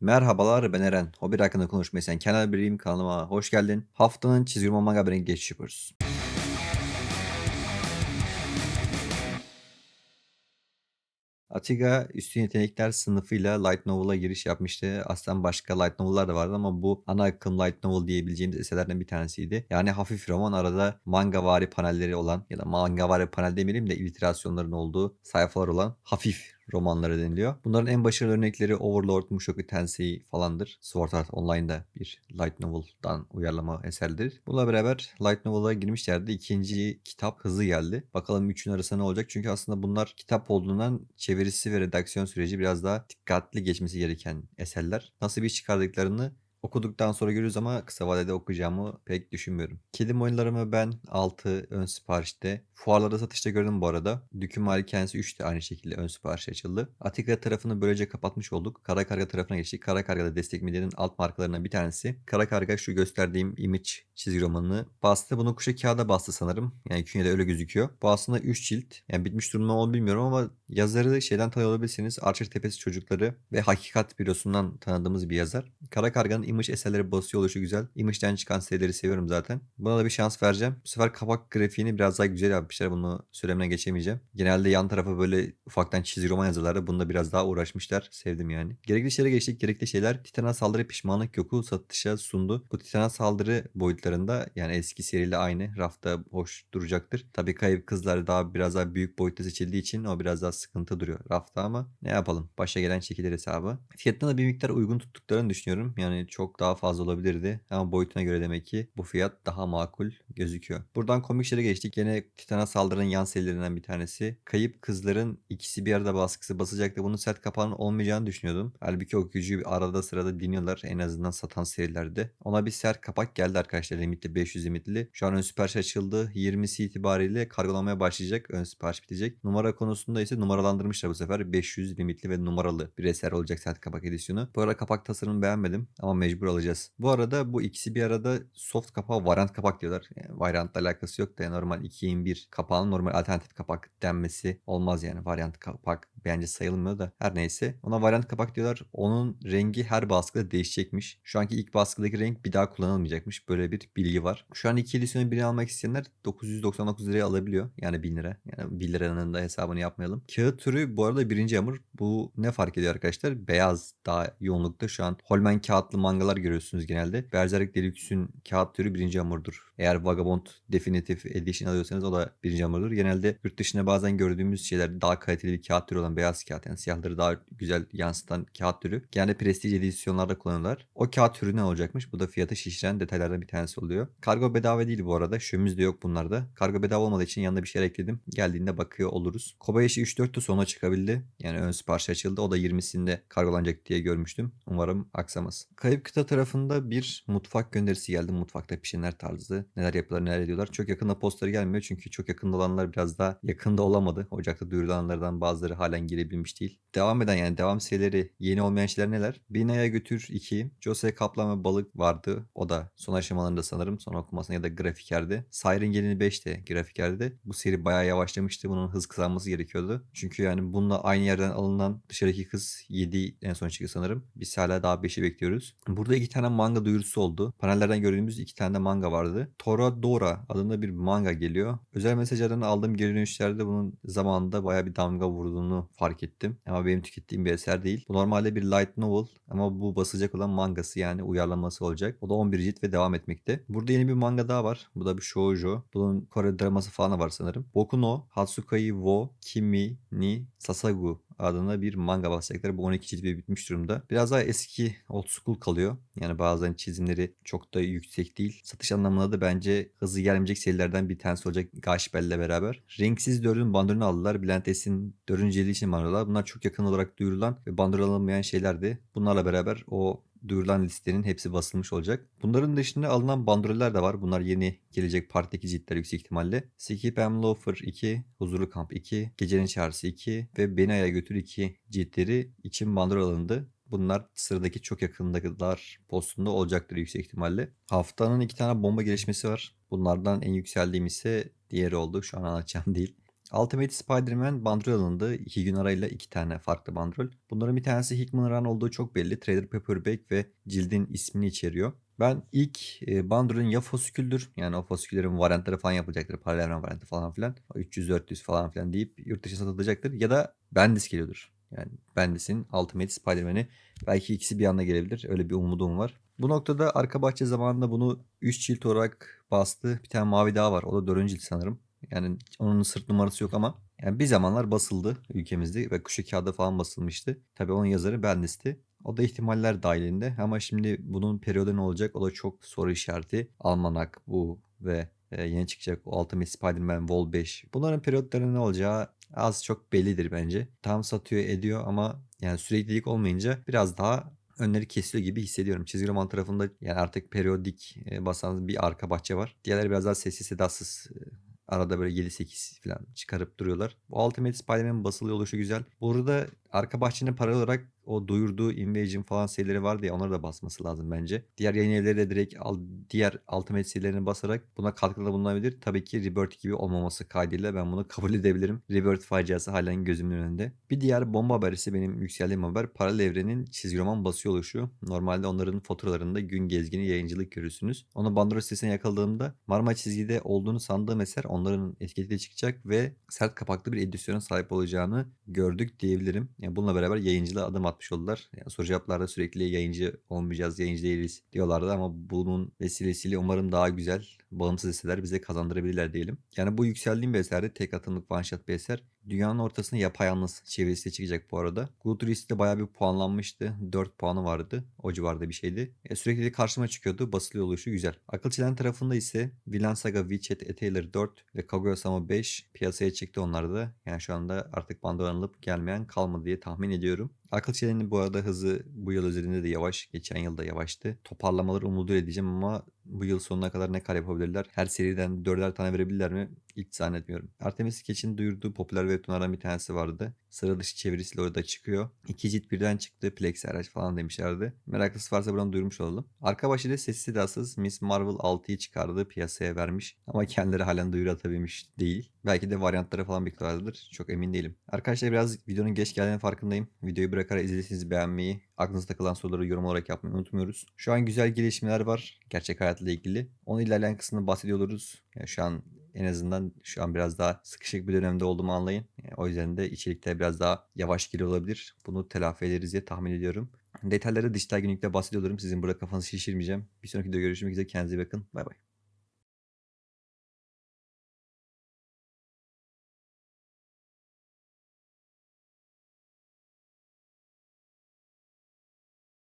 Merhabalar ben Eren. Hobi hakkında konuşmayı sen Kenan Biriyim kanalıma hoş geldin. Haftanın çizgi roman manga haberine geçiş yapıyoruz. Atiga üstün yetenekler sınıfıyla Light Novel'a giriş yapmıştı. Aslında başka Light Novel'lar da vardı ama bu ana akım Light Novel diyebileceğimiz eserlerden bir tanesiydi. Yani hafif roman arada manga vari panelleri olan ya da manga vari panel demeyelim de illüstrasyonların olduğu sayfalar olan hafif romanları deniliyor. Bunların en başarılı örnekleri Overlord, Mushoku Tensei falandır. Sword Art Online'da bir Light Novel'dan uyarlama eserdir. Bununla beraber Light Novel'a girmişlerdi. İkinci kitap hızlı geldi. Bakalım üçün arasında ne olacak? Çünkü aslında bunlar kitap olduğundan çevirisi ve redaksiyon süreci biraz daha dikkatli geçmesi gereken eserler. Nasıl bir çıkardıklarını Okuduktan sonra görürüz ama kısa vadede okuyacağımı pek düşünmüyorum. Kedim oyunlarımı ben 6 ön siparişte. Fuarlarda satışta gördüm bu arada. Düküm Malikanesi 3 de aynı şekilde ön sipariş açıldı. Atika tarafını böylece kapatmış olduk. Kara Karga tarafına geçtik. Kara Karga'da destek medyanın alt markalarından bir tanesi. Kara Karga şu gösterdiğim image çizgi romanını bastı. Bunu kuşa kağıda bastı sanırım. Yani künyede öyle gözüküyor. Bu aslında 3 cilt. Yani bitmiş durumda mı bilmiyorum ama yazarı şeyden tanıyor olabilirsiniz. Archer Tepesi Çocukları ve Hakikat Bürosu'ndan tanıdığımız bir yazar. Kara Karga'nın Image eserleri basıyor oluşu güzel. Image'den çıkan serileri seviyorum zaten. Buna da bir şans vereceğim. Bu sefer kapak grafiğini biraz daha güzel yapmışlar. Bunu söylemeden geçemeyeceğim. Genelde yan tarafa böyle ufaktan çizgi roman yazılardı. Bunda biraz daha uğraşmışlar. Sevdim yani. Gerekli şeylere geçtik. Gerekli şeyler Titan'a saldırı pişmanlık yoku satışa sundu. Bu Titan'a saldırı boyutlarında yani eski seriyle aynı. Rafta boş duracaktır. Tabii kayıp kızlar daha biraz daha büyük boyutta seçildiği için o biraz daha sıkıntı duruyor rafta ama ne yapalım. Başa gelen çekilir hesabı. Fiyatına da bir miktar uygun tuttuklarını düşünüyorum. Yani çok daha fazla olabilirdi. Ama boyutuna göre demek ki bu fiyat daha makul gözüküyor. Buradan komiklere geçtik. Yine Titan'a saldıran yan serilerinden bir tanesi. Kayıp kızların ikisi bir arada baskısı basacaktı. Bunun sert kapağının olmayacağını düşünüyordum. Halbuki okuyucuyu arada sırada dinliyorlar. En azından satan serilerde. Ona bir sert kapak geldi arkadaşlar. Limitli 500 limitli. Şu an ön sipariş açıldı. 20'si itibariyle kargolamaya başlayacak. Ön sipariş bitecek. Numara konusunda ise numaralandırmışlar bu sefer. 500 limitli ve numaralı bir eser olacak sert kapak edisyonu. Bu arada kapak tasarımını beğenmedim ama mecbur alacağız. Bu arada bu ikisi bir arada soft kapağı variant kapak diyorlar. Yani variantla alakası yok da yani normal 2 in 1 kapağın normal alternatif kapak denmesi olmaz yani. Variant kapak bence sayılmıyor da her neyse. Ona variant kapak diyorlar. Onun rengi her baskıda değişecekmiş. Şu anki ilk baskıdaki renk bir daha kullanılmayacakmış. Böyle bir bilgi var. Şu an iki edisyonu biri almak isteyenler 999 liraya alabiliyor. Yani 1000 lira. Yani 1 liranın da hesabını yapmayalım. Kağıt türü bu arada birinci yağmur. Bu ne fark ediyor arkadaşlar? Beyaz daha yoğunlukta şu an. Holmen kağıtlı mangalar görüyorsunuz genelde. Berserk Deluxe'ün kağıt türü birinci hamurdur. Eğer Vagabond Definitive Edition alıyorsanız o da birinci hamurdur. Genelde yurt dışında bazen gördüğümüz şeyler daha kaliteli bir kağıt türü olan beyaz kağıt. Yani siyahları daha güzel yansıtan kağıt türü. Genelde prestij edisyonlarda kullanırlar. O kağıt türü ne olacakmış? Bu da fiyatı şişiren detaylardan bir tanesi oluyor. Kargo bedava değil bu arada. Şömüz de yok bunlarda. Kargo bedava olmadığı için yanında bir şeyler ekledim. Geldiğinde bakıyor oluruz. Kobayashi 3-4 de sona çıkabildi. Yani ön sipariş açıldı. O da 20'sinde kargolanacak diye görmüştüm. Umarım aksamaz. Kayıp kıta tarafında bir mutfak gönderisi geldi. Mutfakta pişenler tarzı. Neler yapıyorlar neler ediyorlar. Çok yakında postları gelmiyor. Çünkü çok yakında olanlar biraz daha yakında olamadı. Ocakta duyurulanlardan bazıları halen girebilmiş değil. Devam eden yani devam serileri yeni olmayan şeyler neler? Binaya Götür 2. Jose Kaplan ve Balık vardı. O da son aşamalarında sanırım. Son okumasında ya da grafikerde. Siren Gelini 5 de grafikerde. Bu seri bayağı yavaşlamıştı. Bunun hız kısalması gerekiyordu. Çünkü yani bununla aynı yerden alınan dışarıdaki kız 7 en son çıktı sanırım. Biz hala daha 5'i bekliyoruz. Burada iki tane manga duyurusu oldu. Panellerden gördüğümüz iki tane de manga vardı. Toradora adında bir manga geliyor. Özel mesajlardan aldığım geri dönüşlerde bunun zamanında bayağı bir damga vurduğunu fark ettim. Ama benim tükettiğim bir eser değil. Bu normalde bir light novel ama bu basacak olan mangası yani uyarlaması olacak. O da 11 cilt ve devam etmekte. Burada yeni bir manga daha var. Bu da bir shoujo. Bunun Kore draması falan var sanırım. Boku no Hatsukai wo Kimi ni Sasagu adına bir manga basacaklar. Bu 12 cilt bitmiş durumda. Biraz daha eski old school kalıyor. Yani bazen çizimleri çok da yüksek değil. Satış anlamında da bence hızlı gelmeyecek serilerden bir tanesi olacak Gaşbel'le beraber. Renksiz 4'ün bandrolünü aldılar. Bülent Esin 4. cildi için bandrollar. Bunlar çok yakın olarak duyurulan ve bandrol alınmayan şeylerdi. Bunlarla beraber o duyurulan listenin hepsi basılmış olacak. Bunların dışında alınan bandroller de var. Bunlar yeni gelecek parttaki ciltler yüksek ihtimalle. Skip Am Loafer 2, Huzurlu Kamp 2, Gecenin Çağrısı 2 ve Beni Aya Götür 2 ciltleri için bandrol alındı. Bunlar sıradaki çok yakındakiler postunda olacaktır yüksek ihtimalle. Haftanın iki tane bomba gelişmesi var. Bunlardan en yükseldiğim ise diğeri oldu. Şu an anlatacağım değil. Ultimate Spider-Man bandrol alındı. 2 gün arayla 2 tane farklı bandrol. Bunların bir tanesi Hickman Run olduğu çok belli. Trader Paperback ve cildin ismini içeriyor. Ben ilk e, bandrolün ya fosküldür yani o fosküllerin varyantları falan yapılacaktır. Paralel evren varyantı falan filan. 300-400 falan filan deyip yurt dışı satılacaktır. Ya da Bendis geliyordur. Yani Bendis'in Ultimate Spider-Man'i belki ikisi bir anda gelebilir. Öyle bir umudum var. Bu noktada arka bahçe zamanında bunu 3 cilt olarak bastı. Bir tane mavi daha var. O da 4. cilt sanırım. Yani onun sırt numarası yok ama yani bir zamanlar basıldı ülkemizde ve kuşu kağıda falan basılmıştı. Tabii onun yazarı Bendis'ti. O da ihtimaller dahilinde ama şimdi bunun periyodu ne olacak o da çok soru işareti. Almanak bu ve e, yeni çıkacak o Ultimate Spider-Man Vol 5. Bunların periyotları ne olacağı az çok bellidir bence. Tam satıyor ediyor ama yani süreklilik olmayınca biraz daha önleri kesiliyor gibi hissediyorum. Çizgi roman tarafında yani artık periyodik e, basan bir arka bahçe var. Diğerleri biraz daha sessiz sedasız e, Arada böyle 7-8 falan çıkarıp duruyorlar. Bu Ultimate Spider-Man'in basılı oluşu güzel. Burada arka bahçenin paralel olarak o duyurduğu Invasion falan serileri vardı ya onları da basması lazım bence. Diğer yayın evleri de direkt al, diğer Ultimate serilerini basarak buna katkıda bulunabilir. Tabii ki Rebirth gibi olmaması kaydıyla ben bunu kabul edebilirim. Rebirth faciası halen gözümün önünde. Bir diğer bomba haberisi benim yükseldiğim haber paralel evrenin çizgi roman basıyor oluşu. Normalde onların faturalarında gün gezgini yayıncılık görürsünüz. Onu bandrol sitesine yakaladığımda Marmara çizgide olduğunu sandığım eser onların etiketiyle çıkacak ve sert kapaklı bir edisyona sahip olacağını gördük diyebilirim. Bununla beraber yayıncılığa adım atmış oldular. Yani soru cevaplarda sürekli yayıncı olmayacağız, yayıncı değiliz diyorlardı ama bunun vesilesiyle umarım daha güzel, bağımsız eserler bize kazandırabilirler diyelim. Yani bu yükseldiğim bir eserde tek atımlık one shot bir eser. Dünyanın ortasında yapayalnız çevirisi çıkacak bu arada. Good Risk'te bayağı bir puanlanmıştı. 4 puanı vardı. O civarda bir şeydi. E, sürekli de karşıma çıkıyordu. Basılı oluşu güzel. Akıl çelen tarafında ise Villain Saga, Witchet, Etailer 4 ve Kaguya-sama 5 piyasaya çıktı onlar da. Yani şu anda artık bandolanılıp gelmeyen kalmadı diye tahmin ediyorum. Akıl çelenin bu arada hızı bu yıl özelinde de yavaş. Geçen yılda yavaştı. Toparlamaları umudu edeceğim ama bu yıl sonuna kadar ne kadar yapabilirler? Her seriden dörder tane verebilirler mi? Hiç zannetmiyorum. Artemis Sketch'in duyurduğu popüler webtoonlardan bir tanesi vardı. Sıra dışı çevirisiyle orada çıkıyor. İki cilt birden çıktı. Plex araç falan demişlerdi. Meraklısı varsa buradan duyurmuş olalım. Arka başında sessiz sedasız Miss Marvel 6'yı çıkardı. Piyasaya vermiş. Ama kendileri halen duyuru atabilmiş değil. Belki de varyantları falan bekliyorlardır. Çok emin değilim. Arkadaşlar biraz videonun geç geldiğinin farkındayım. Videoyu bırakarak izlediyseniz beğenmeyi, aklınızda takılan soruları yorum olarak yapmayı unutmuyoruz. Şu an güzel gelişmeler var gerçek hayatla ilgili. Onu ilerleyen kısmında bahsediyor oluruz. Yani şu an en azından şu an biraz daha sıkışık bir dönemde olduğumu anlayın. Yani o yüzden de içerikte biraz daha yavaş geliyor olabilir. Bunu telafi ederiz diye tahmin ediyorum. Detayları dijital günlükte bahsediyorum. Sizin burada kafanızı şişirmeyeceğim. Bir sonraki videoda görüşmek üzere. Kendinize bakın. Bay bay.